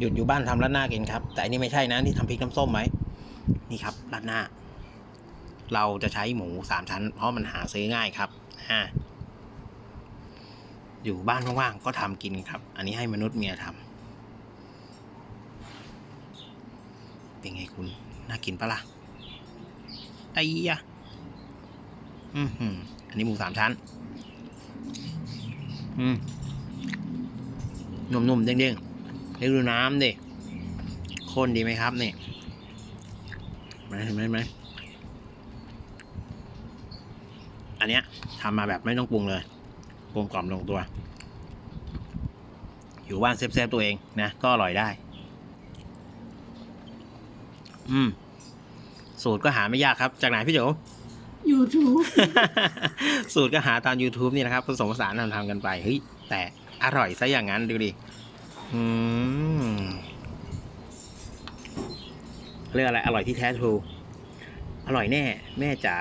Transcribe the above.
หยุดอยู่บ้านทำราดหน้ากินครับ แต่อันนี้ไม่ใช่นะที่ทำพริกน้ำส้มไว้นี่ครับราดหน้า เราจะใช้หมูสามชั้น เพราะมันหาซื้อง่ายครับอ่าอยู่บ้านว่างๆก็ทำกินครับ อันนี้ให้มนุษย์เมียทำเป็นไงคุณ น่ากินปะล่ะไอ้ยะอือหืออันนี้หมูสามชั้น อืมนุ่มๆเด้งๆ ให้ดูน้ำดิข้นดีไหมครับนี่เห็นไหมเห็นไหมอันเนี้ยทำมาแบบไม่ต้องปรุงเลยกลมกล่อมลงตัว อยู่บ้านเซฟๆตัวเองนะ ก็อร่อยได้ อืม สูตรก็หาไม่ยากครับ จากไหนพี่โจ YouTube สูตรก็หาตาม YouTube นี่นะครับผสมผสานทำทำกันไป เฮ้ย แต่อร่อยซะอย่างนั้นดูดิ อืม เรียกอะไรอร่อยที่แท้ทรู อร่อยแน่ แม่จ๋า